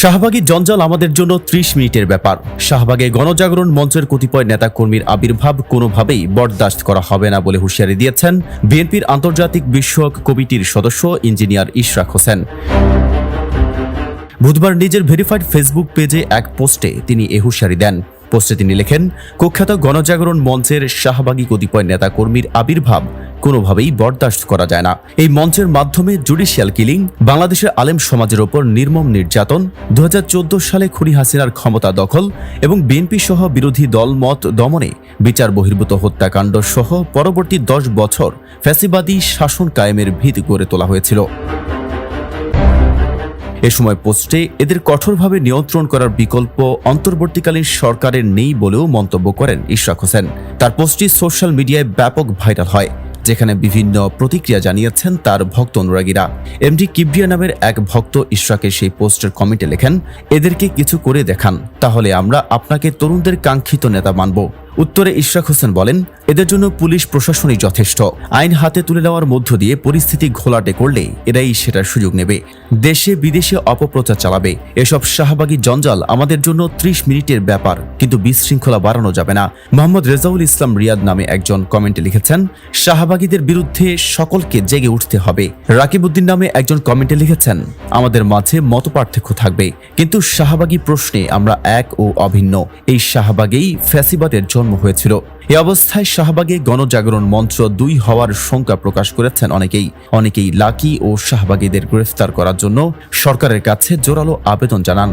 শাহবাগী জঞ্জাল আমাদের জন্য ত্রিশ মিনিটের ব্যাপার। শাহবাগে গণজাগরণ মঞ্চের কতিপয় নেতাকর্মীর আবির্ভাব কোনোভাবেই বরদাস্ত করা হবে না বলে হুঁশিয়ারি দিয়েছেন বিএনপির আন্তর্জাতিক বিষয়ক কমিটির সদস্য ইঞ্জিনিয়ার ইশরাক হোসেন। বুধবার নিজের ভেরিফাইড ফেসবুক পেজে এক পোস্টে তিনি এ হুঁশিয়ারি দেন। পোস্টে তিনি লেখেন, কুখ্যাত গণজাগরণ মঞ্চের শাহবাগী কতিপয় নেতাকর্মীর আবির্ভাব কোনোভাবেই বরদাস্ত করা যায় না। এই মঞ্চের মাধ্যমে জুডিশিয়াল কিলিং, বাংলাদেশের আলেম সমাজের ওপর নির্মম নির্যাতন দু হাজার চৌদ্দ সালে খুনি হাসিনার ক্ষমতা দখল এবং বিএনপি সহ বিরোধী দল মত দমনে বিচার বহির্ভূত হত্যাকাণ্ড সহ পরবর্তী দশ বছর ফ্যাসিবাদী শাসন কায়েমের ভিত গড়ে তোলা হয়েছিল। এ সময় পোস্টে এদের কঠোরভাবে নিয়ন্ত্রণ করার বিকল্প অন্তর্বর্তীকালীন সরকারের নেই বলেও মন্তব্য করেন ইশরাক হোসেন। তার পোস্টটি সোশ্যাল মিডিয়ায় ব্যাপক ভাইরাল হয়। যেখানে বিভিন্ন প্রতিক্রিয়া জানিয়েছেন তার ভক্ত অনুরাগীরা। এমডি কিবরিয়া নামের এক ভক্ত ইশরাকের সেই পোস্টের কমেন্টে লেখেন, এদেরকে কিছু করে দেখান, তাহলে আমরা আপনাকে তরুণদের কাঙ্ক্ষিত নেতা মানব। উত্তরে ইশরাক হোসেন বলেন এদের জন্য পুলিশ প্রশাসনই যথেষ্ট। আইন হাতে তুলে নেওয়ার মধ্য দিয়ে পরিস্থিতি ঘোলাটে করলে এরাই সেটার সুযোগ নেবে। দেশে বিদেশে অপপ্রচার চালাবে। এসব শাহবাগী জঞ্জাল আমাদের জন্য ত্রিশ মিনিটের ব্যাপার, কিন্তু বিশৃঙ্খলা বাড়ানো যাবে না। মোহাম্মদ রেজাউল ইসলাম রিয়াদ নামে একজন কমেন্টে লিখেছেন, শাহবাগীদের বিরুদ্ধে সকলকে জেগে উঠতে হবে। রাকিবউদ্দিন নামে একজন কমেন্টে লিখেছেন, আমাদের মাঝে মতপার্থক্য থাকবে, কিন্তু শাহবাগী প্রশ্নে আমরা এক ও অভিন্ন। এই শাহবাগেই ফ্যাসিবাদের জন্ম হয়েছিল। এ অবস্থায় শাহবাগে গণজাগরণ মঞ্চ দুই হওয়ার শঙ্কা প্রকাশ করেছেন অনেকেই। অনেকেই লাকি ও শাহবাগীদের গ্রেফতার করার জন্য সরকারের কাছে জোরালো আবেদন জানান।